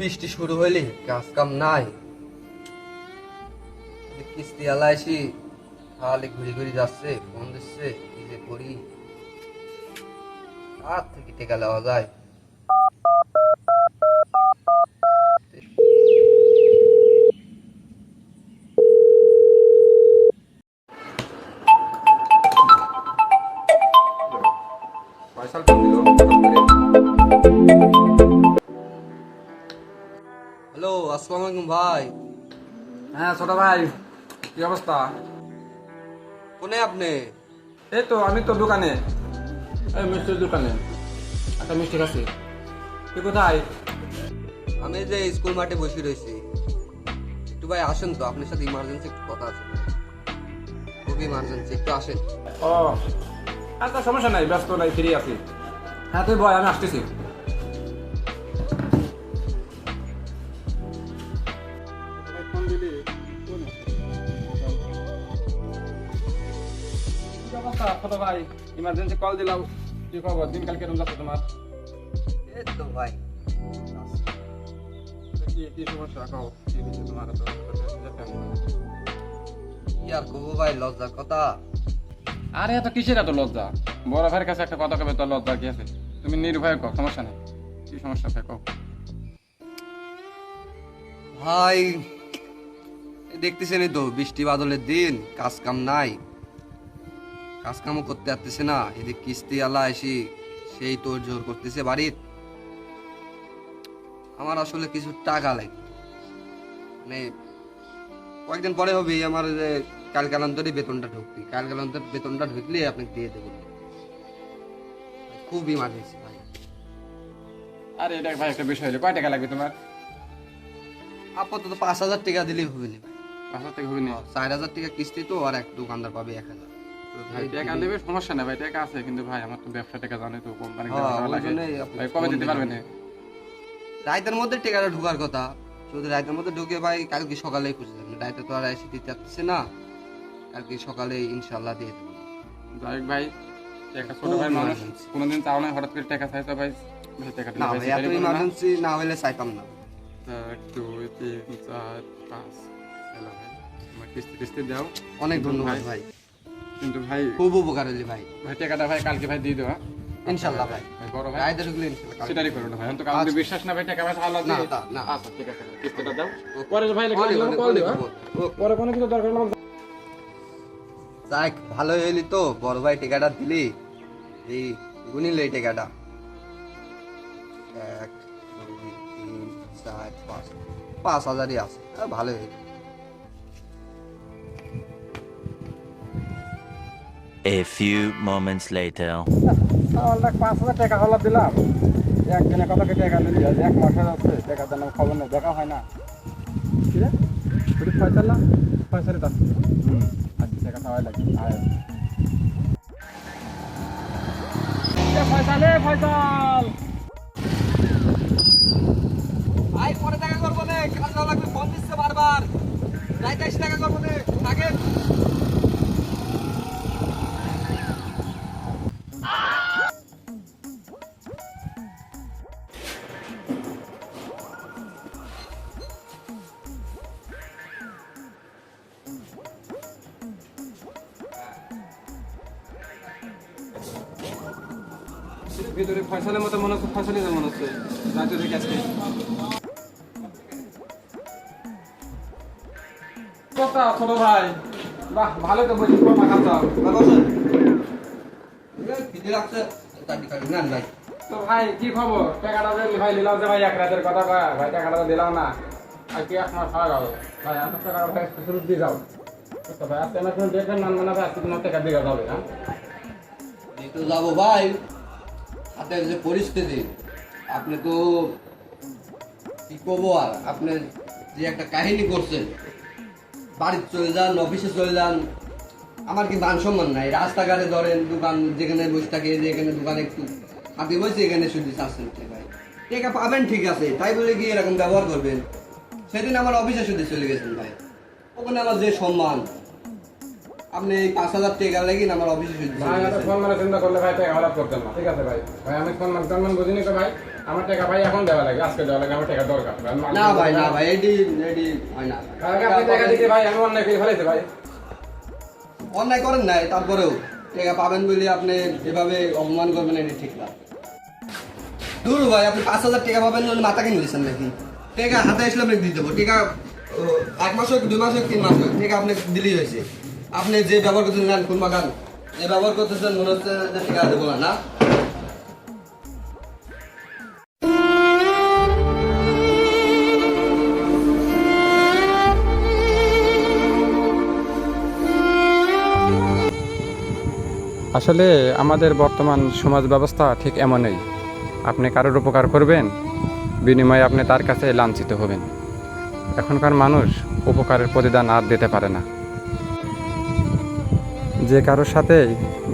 বৃষ্টি শুরু হইলে কাজ কাম নাই। কিস্তি আলা এসি খালি ঘুরি ঘুরি যাচ্ছে, ফোন দিচ্ছে, কি যে করি? আর থেকে টেকা দেওয়া যায়? ফয়সাল ফোন আসসালামু আলাইকুম ভাই। হ্যাঁ ছোট ভাই কি অবস্থা? কোনে আপনি? এই তো আমি তো দোকানে। এই মিষ্টির দোকানে। একটা মিষ্টি খাচ্ছি। তুই কোথায়? আমি যে স্কুল মাঠে বসে রয়েছি। একটু ভাই আসেন তো আপনার সাথে ইমার্জেন্সি একটু কথা আছে। খুবই ইমার্জেন্সি একটু আসেন। ও আচ্ছা সমস্যা নাই ব্যস্ত নাই ফ্রি আছি। হ্যাঁ তুই বয় আমি আসতেছি। অবস্থা? ছোট ভাই? ইমার্জেন্সি কল দিলাম। কি খবর? দিনকাল কেরম যাচ্ছে তোমার? এই তো ভাই। কি কি সমস্যা? কও কি হয়েছে তোমার? তো কি আর কবো ভাই লজ্জার কথা। আরে এত কিসের এত লজ্জা? বড় ভাইয়ের কাছে একটা কথা কবে লজ্জা কি আছে? তুমি নির্ভয় কও সমস্যা নেই। কি সমস্যা ভাই কও। ভাই এই দেখতেছেনই তো বৃষ্টি বাদলের দিন কাজ কাম নাই। কাজ কামও করতে পারতেছে না। এদিক কিস্তি আলা এসি সেই তোর জোর করতেছে বাড়ির। আমার আসলে কিছু টাকা লাগে। মানে কয়েকদিন পরে হবে আমার যে কাল কালান্তরই বেতনটা ঢুকবি। কাল কালান্তর বেতনটা ঢুকলে আপনাকে দিয়ে দেবো। খুব ইমার্জেন্সি ভাই। আরে এটা ভাই একটা বিষয় হলো কয় টাকা লাগবে তোমার? আপাতত পাঁচ হাজার টাকা দিলেই হবে না পাঁচ হাজার টাকা হবে না? চার হাজার টাকা কিস্তি তো আর এক দোকানদার পাবে এক হাজার। ভাই টাকা দেবে সমস্যা নেই ভাই টাকা আছে কিন্তু ভাই আমার তো ব্যবসা টাকা জানে তো কোম্পানি হ্যাঁ, ভাই কবে দিতে। রাইতের মধ্যে টেকাটা ঢোকার কথা। রাইতের মধ্যে ঢুকে ভাই কালকে সকালেই খুঁজে রাইতে তো আর এসে দিতে পারতেছে না। কালকে সকালে ইনশাল্লাহ দিয়ে দেবো। যাই ভাই একটা ছোট ভাই মানুষ। কোনোদিন চাও না হঠাৎ করে টাকা চাইছো ভাই না ভাই এত। ইমার্জেন্সি না। হলে চাইতাম না। তিন চার পাঁচ ভাই আমার কিস্তি কিস্তি দাও। অনেক ধন্যবাদ ভাই। কিন্তু ভাই খুব উপকার হলি ভাই। ভাই টাকাটা ভাই কালকে ভাই দিয়ে দেওয়া ইনশাল্লাহ ভাই। ভাই বড় ভাই। সেটারই করো না ভাই তো কাউকে আচ্ছা। বিশ্বাস না ভাই টাকা না, না। আচ্ছা ঠিক আছে কিস্তিটা দাও। পরে ভাই লাগলে কল দিবা পরে কোনো কিছু দরকার হলে আমাকে যাক ভালো হইলি তো বড় ভাই টেকাটা দিলি। এই গুনিল এই টেকাটা। এক দুই তিন চার পাঁচ। পাঁচ হাজারই আছে। আহ, ভালো হইলি। A few moments later. তাহলে পাঁচ হাজার টাকা হলো দিলাম। একদিনে কত কি টাকা দিলি? এক মাসের আছে টাকা দেন খবর নেই দেখা হয় না। কি রে? পুরি ফয়সাল না? ফয়সাল দাম। হুম। আজ টাকা খাওয়াই লাগে আয় ফয়সাল ফয়সাল ভাই পরে দেখা করব না কাজ লাগবে? ফোন দিচ্ছে বারবার। এসে দেখা করব না। ভিতরে ফয়সালের মতো মনে হচ্ছে ফয়সালই মনে হচ্ছে থেকে আজকে কথা ছোট ভাই? বাহ ভালো তো বলছি কথা খাতাম ফিরে রাখছে চাকরি না ভাই। তো ভাই কি খবর? টাকাটা যে ভাই নিলাম যে ভাই এক রাতের কথা কয়া ভাই টাকাটা দিলাম না। আর কি এক মাস হয়ে গেল ভাই এত টাকা ভাই শুরু দিয়ে যাও। তো ভাই আজকে আমার কোনো নাম না ভাই আজকে তোমার টাকা দিয়ে যাবে হ্যাঁ? তো যাব ভাই। হাতের যে পরিস্থিতি, আপনি তো কি করব আর, আপনি যে একটা কাহিনী করছেন বাড়ির চলে যান অফিসে চলে যান, আমার কি মান সম্মান নাই। রাস্তাঘাটে ধরেন দোকান, যেখানে বসে থাকে যেখানে দোকানে একটু হাতে বসে, এখানে শুধু চাচ্ছেন ভাই টাকা। পাবেন, ঠিক আছে, তাই বলে কি এরকম ব্যবহার করবেন? সেদিন আমার অফিসে শুধু চলে গেছেন ভাই। ওখানে আমার যে সম্মান আপনি এই পাঁচ হাজার টাকা লেগে আমার অফিসে এত সম্মানের চিন্তা করলে ভাই টাকা হঠাৎ করতেন না। ঠিক আছে ভাই। ভাই আমি সম্মান সম্মান বুঝিনি তো ভাই। আমার টাকা ভাই এখন দেওয়া লাগে আজকে দেওয়া লাগে আমার টাকা দরকার। না ভাই না ভাই এটি এটি হয় না। আপনি টাকা দিতে ভাই আমি অন্যায় করে ফেলেছি ভাই। অন্যায় করেন নাই তারপরেও টাকা পাবেন বলে আপনি এভাবে অপমান করবেন এটি ঠিক না। দূর ভাই আপনি পাঁচ হাজার টাকা পাবেন বলে মাথা কিনে দিয়েছেন নাকি? টাকা হাতে আসলে আপনি দিয়ে দেবো। টাকা এক মাস হোক দুই মাস হোক তিন মাস হোক টাকা আপনি দিলেই হয়েছে। আপনি যে ব্যবহার করতেছেন নেন কোন মাগান যে ব্যবহার করতেছেন, মনে হচ্ছে যে টাকা দেবো না না? আসলে আমাদের বর্তমান সমাজ ব্যবস্থা ঠিক এমনই। আপনি কারোর উপকার করবেন, বিনিময়ে আপনি তার কাছে লাঞ্ছিত হবেন। এখনকার মানুষ উপকারের প্রতিদান আর দিতে পারে না। যে কারোর সাথে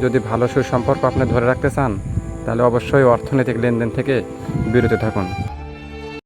যদি ভালো সুসম্পর্ক আপনি ধরে রাখতে চান, তাহলে অবশ্যই অর্থনৈতিক লেনদেন থেকে বিরত থাকুন।